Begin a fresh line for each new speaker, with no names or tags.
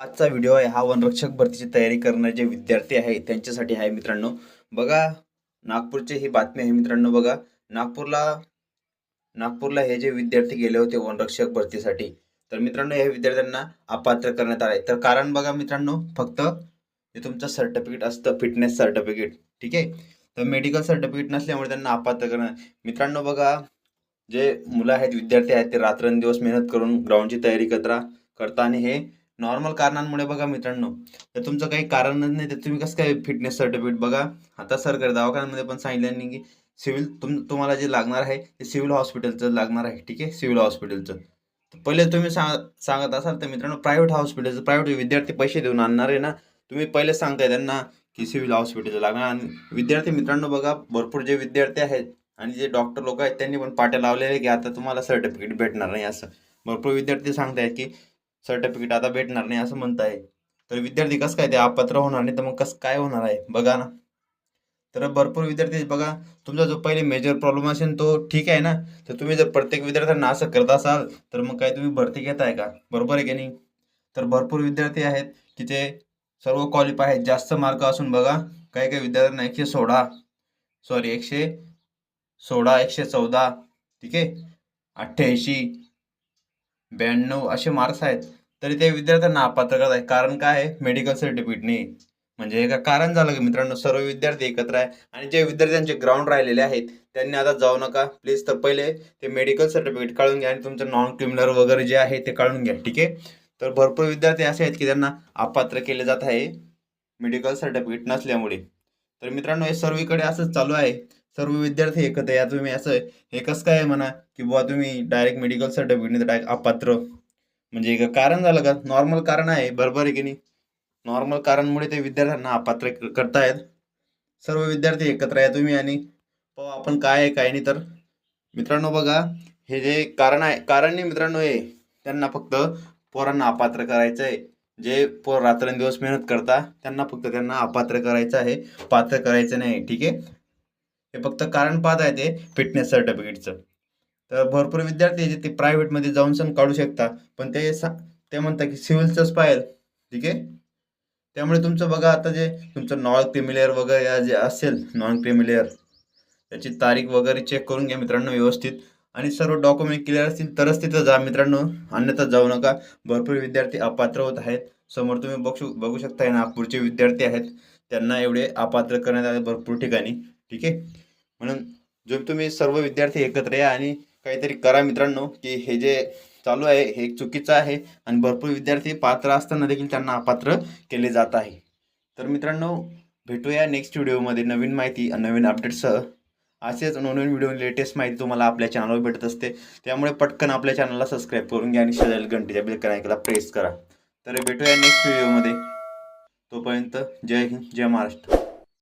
आजचा व्हिडिओ आहे हा वनरक्षक भरतीची तयारी करणारे जे विद्यार्थी आहे त्यांच्यासाठी आहे मित्रांनो. बघा नागपूरची ही बातमी आहे मित्रांनो बघा. नागपूरला नागपूरला हे जे विद्यार्थी गेले होते वनरक्षक भरतीसाठी तर मित्रांनो या विद्यार्थ्यांना अपात्र करण्यात आले तर कारण बघा मित्रांनो फक्त हे तुमचं सर्टिफिकेट असतं फिटनेस सर्टिफिकेट ठीक आहे? तर मेडिकल सर्टिफिकेट नसल्यामुळे त्यांना अपात्र करणं मित्रांनो बघा जे मुलं आहेत विद्यार्थी आहेत ते रात्रंदिवस मेहनत करून ग्राउंडची तयारी करता करता आणि हे नॉर्मल कारणांमुळे बघा मित्रांनो. तर तुमचं काही कारणच नाही तर तुम्ही कसं काय फिटनेस सर्टिफिकेट बघा. आता सरकारी दवाखान्यामध्ये पण सांगितलं की सिव्हिल तुम तुम्हाला जे लागणार आहे ते सिव्हिल हॉस्पिटलचं लागणार आहे ठीक आहे? सिव्हिल हॉस्पिटलचं तर पहिले तुम्ही सांग सांगत असाल तर मित्रांनो प्रायव्हेट हॉस्पिटलचं प्रायव्हेट विद्यार्थी पैसे देऊन आणणार आहे ना. तुम्ही पहिले सांगताय त्यांना की सिव्हिल हॉस्पिटलचं लागणार आणि विद्यार्थी मित्रांनो बघा भरपूर जे विद्यार्थी आहेत आणि जे डॉक्टर लोक आहेत त्यांनी पण पाट्या लावलेले की आता तुम्हाला सर्टिफिकेट भेटणार नाही असं. भरपूर विद्यार्थी सांगतायत की सर्टिफिकेट आता भेटणार नाही असं म्हणताय. तर विद्यार्थी कसं काय ते अपात्र होणार नाही तर मग कसं काय होणार आहे? बघा ना. तर भरपूर विद्यार्थी बघा तुमचा जो पहिले मेजर प्रॉब्लेम असेल तो ठीक आहे ना? तर तुम्ही जर प्रत्येक विद्यार्थ्यांना असं करत असाल तर मग काय तुम्ही भरती घेताय का? बरोबर आहे की नाही? तर भरपूर विद्यार्थी आहेत की ते सर्व क्वालिफाय आहेत. जास्त मार्क असून बघा काही काही विद्यार्थ्यांना एकशे सोळा सॉरी एकशे सोळा एकशे चौदा ठीक आहे? अठ्ठ्याऐंशी ब्याण्णव असे मार्क्स आहेत. तरी ते विद्यार्थ्यांना अपात्र करत आहे कारण काय आहे? मेडिकल सर्टिफिकेट नाही. म्हणजे हे कारण झालं की मित्रांनो? सर्व विद्यार्थी एकत्र आहे. आणि जे विद्यार्थ्यांचे ग्राउंड राहिलेले आहेत त्यांनी आता जाऊ नका. प्लीज तर पहिले ते मेडिकल सर्टिफिकेट काढून घ्या आणि तुमचं नॉन क्रिमिनल वगैरे जे आहे ते काढून घ्या ठीक आहे? तर भरपूर विद्यार्थी असे आहेत की त्यांना अपात्र केले जात आहे मेडिकल सर्टिफिकेट नसल्यामुळे. तर मित्रांनो हे सर्वीकडे असंच चालू आहे. सर्व विद्यार्थी एकत्र या तुम्ही. असं हे कसं काय म्हणा? की बुवा तुम्ही डायरेक्ट मेडिकल सर्टिफिकेट डायरेक्ट अपात्र. म्हणजे एक कारण झालं का? नॉर्मल कारण आहे बरोबर आहे की नाही? नॉर्मल कारणमुळे ते विद्यार्थ्यांना अपात्र करतायत. सर्व विद्यार्थी एकत्र या तुम्ही आणि पाहू आपण काय आहे काय नाही तर. मित्रांनो बघा हे जे कारण आहे कारण नाही मित्रांनो हे त्यांना फक्त पोरांना अपात्र करायचं आहे. जे पोर रात्रंदिवस मेहनत करता त्यांना फक्त त्यांना अपात्र करायचं आहे. पात्र करायचं नाही ठीक आहे? हे फक्त कारण पाहत आहे ते फिटनेस सर्टिफिकेटचं तर भरपूर विद्यार्थी जे ते प्रायव्हेटमध्ये जाऊन सण काढू शकता पण ते सा ते म्हणतात की सिव्हिलचंच पाहिजे ठीक आहे? त्यामुळे तुमचं बघा आता जे तुमचं नॉन क्रिमिलेअर वगैरे या जे असेल नॉन क्रिमिलेअर त्याची तारीख वगैरे चेक करून घ्या मित्रांनो व्यवस्थित. आणि सर्व डॉक्युमेंट क्लिअर असतील तरच तिथं जा मित्रांनो. अन्यथा जाऊ नका. भरपूर विद्यार्थी अपात्र होत आहेत. समोर तुम्ही बघू बघू शकता नागपूरचे विद्यार्थी आहेत. त्यांना एवढे अपात्र करण्यात आले भरपूर ठिकाणी. ठीक आहे? म्हणून जो तुम्ही सर्व विद्यार्थी एकत्र या आणि काहीतरी करा मित्रांनो की हे जे चालू आहे हे चुकीचं आहे आणि भरपूर विद्यार्थी पात्र असताना देखील त्यांना अपात्र केले जात आहे. तर मित्रांनो भेटूया नेक्स्ट व्हिडिओमध्ये नवीन माहिती आणि नवीन अपडेट्ससह असेच नवनवीन व्हिडिओ लेटेस्ट माहिती तुम्हाला आपल्या चॅनलवर भेटत असते. त्यामुळे पटकन आपल्या चॅनलला सबस्क्राईब करून घ्या आणि शेजारील घंटीच्या बिल करायला प्रेस करा. तर भेटूया नेक्स्ट व्हिडिओमध्ये तोपर्यंत जय हिंद जय महाराष्ट्र.